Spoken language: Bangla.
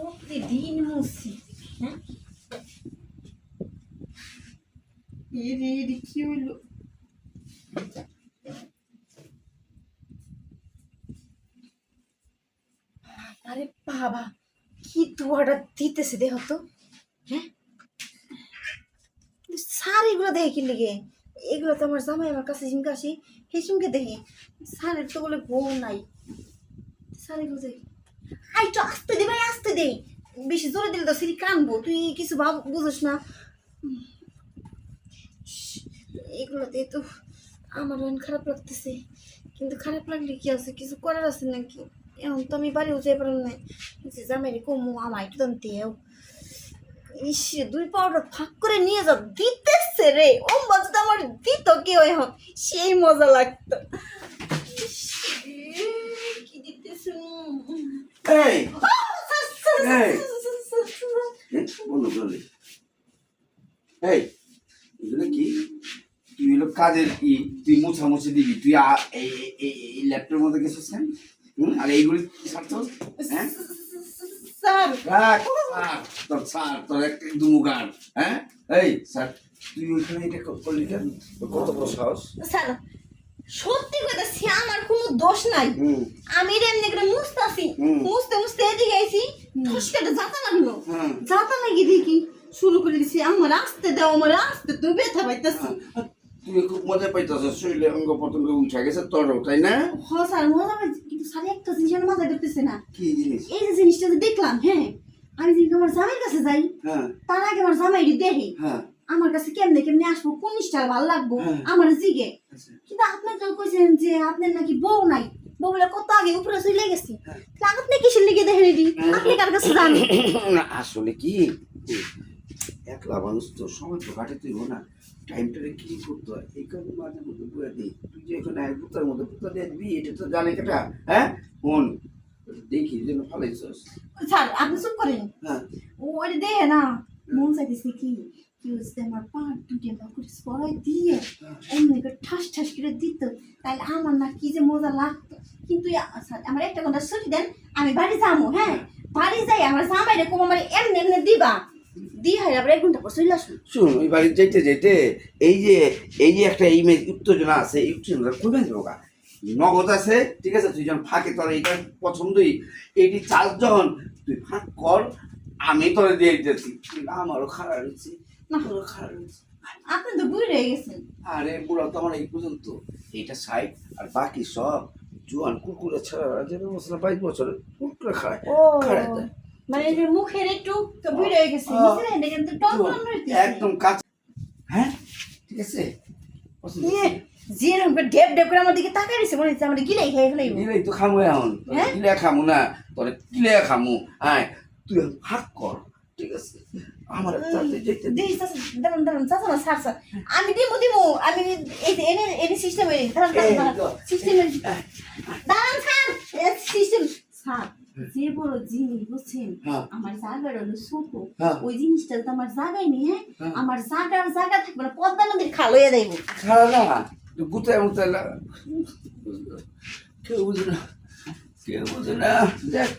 প্রতিদিন মুছি হ্যাঁ এরে এরে কি হইল আরে বাবা, কি ধোয়াটা দিতেছে দেহ তো হ্যাঁ? স্যার এগুলো দেখে কি লেগে এগুলো তো আমার জামাই আমার কাছে জিমকে আসি, সেই জিমকে দেখি। স্যারের তো বলে বউ নাই। স্যার এগুলো দেখি আই তো আসতে দে ভাই, আসতে দে। বেশি জোরে দিলে তো সিঁড়ি কানবো। তুই কিছু ভাব, বুঝিস না। এগুলোতে তো আমার মন খারাপ লাগতেছে। কিন্তু খারাপ লাগলে কি আছে? কিছু করার আছে নাকি? এখন তো আমি বাড়িও যেতে পারলাম না। যে জামাইরে কমু, আমায় একটু দাম দেও ইস দুই পাউডার ফাঁক করে নিয়ে যাও দিতেছে রে। ও মজাটা আমার দিত কি ওই হোক সেই মজা লাগতো ইস রে, কি দিতেছে উম। এই এই। এই এই এগুলো কি? তুই হলো কাজের কি তুই মুছামুছি দিবি তুই এই ল্যাপটপের মধ্যে গেছিস কেন আর এইগুলি কি ছাড়তো হ্যাঁ? স্যার। তোর স্যার তোর একটা দুমুগান হ্যাঁ? এই স্যার তুই ওইখানে এটা করলি কত বড় সাহস? স্যার সত্যি কইতাছি আমার কোনো দোষ নাই। আমি এমনি করে মুছতাছি হুম। মুছতে মুছতে এদিকে আইছি ঠসকাটা যাতা লাগল। হ্যাঁ যাতা লাগি দেখি শুরু করে দিছি আমার আসতে দাও আমার আসতে তুই ব্যথা পাইতাছি। আর তুই খুব মজা পাইতেছ শরীরে অঙ্গ প্রত্যঙ্গ উঠে গেছে তোরও তাই না? হ স্যার মজা পাইছি কিন্তু স্যার একটা জিনিস আমার মাথায় ধরতেছে না। কি জিনিস? এই যে জিনিসটা দেখলাম হ্যাঁ আমি যেদিন আমার জামাইয়ের কাছে যাই হ্যাঁ। তার আগে আমার জামাইরি দেখি। হ্যাঁ। আমার কাছে কেমনে কেমনে আসব? কোন জিনিসটা ভালো লাগবো? হ্যাঁ। আমার জিগে। আচ্ছা। কিন্তু আপনার তো কইছেন যে আপনার নাকি বউ নাই বউ বলে কত আগে উপরে চলে গেছি। হ্যাঁ। আপনি কিসের লিগে দেখেন এটি? আপনি কার কাছে যান? আসলে কি? একলা মানুষ তো সময় তো কাটাতে হব না। টাইমটারে কি করতে হয়? এই কারণে মাঝে মধ্যে বলে দিই তুই যে এখানে এক পুতার মধ্যে পুতা দিয়ে দিবি এটা তো জানে কেটা? হ্যাঁ? ফোন দেখি যেন ফালাইছস স্যার আপনি চুপ করেন। হ্যাঁ। ওই দেখে না। মন চাইতেছে কি? হচ্ছে কিন্তু স্যার আমার একটা দেন, আমি বাড়ি যাব হ্যাঁ? বাড়ি যাই, আমার জামাই রে এমনি এমনি দিবা। হয় আবার এক ঘণ্টা পর শুন ওই বাড়ি এই যে এই যে একটা ইমেজ উত্তেজনা আছে, এই উত্তেজনা কমে যাব নগদ আছে, ঠিক আছে? তুই যখন ফাঁকে, তোর এইটা পছন্দই। এইটি চাল যখন তুই ফাঁক কর, আমি তোরে দিয়ে আমারও খারাপ হয়েছে না। খারাপ হয়েছে আপনি তো বুড়ি গেছেন। আরে বুড়া তো আমার এই পর্যন্ত। এইটা সাইড আর বাকি সব জোয়ান কুকুরে ছাড়া যেন বছর বাইশ বছরের কুকুরে খায়। ও খায় দেয়। মানে যে মুখের একটু তো বুড়ি হয়ে গেছে বুঝলেন? এটা কিন্তু টন। একদম কাজ হ্যাঁ? ঠিক আছে? ইয়ে, করে ঢেপ ঢেপ করে আমার দিকে তাকাই রয়েছে মনে হচ্ছে আমার গিলাই খেয়ে ফেলাইব। দিলেই তো খামু এখন। হ্যাঁ? খামু না তোরে খামু। আয় তুই হাক কর ঠিক আছে? আমার দাঁড়ান দাঁড়ান চাচা না আমি দিমু দিমু আমি এনে এনে সিস্টেম এনে দাঁড়ান সিস্টেম স্যার যে বড় জিনিস বুঝছেন? হ্যাঁ। আমার জায়গাটা হলো ছোট। হ্যাঁ। ওই জিনিসটা তো আমার জায়গায় নেই হ্যাঁ? হ্যাঁ। আমার জায়গার জায়গা থাকবে না পদ্মা নদীর খাল হয়ে যাইব। খারাপ না গুতায় কেউ বুঝে না কেউ বুঝে না। দেখ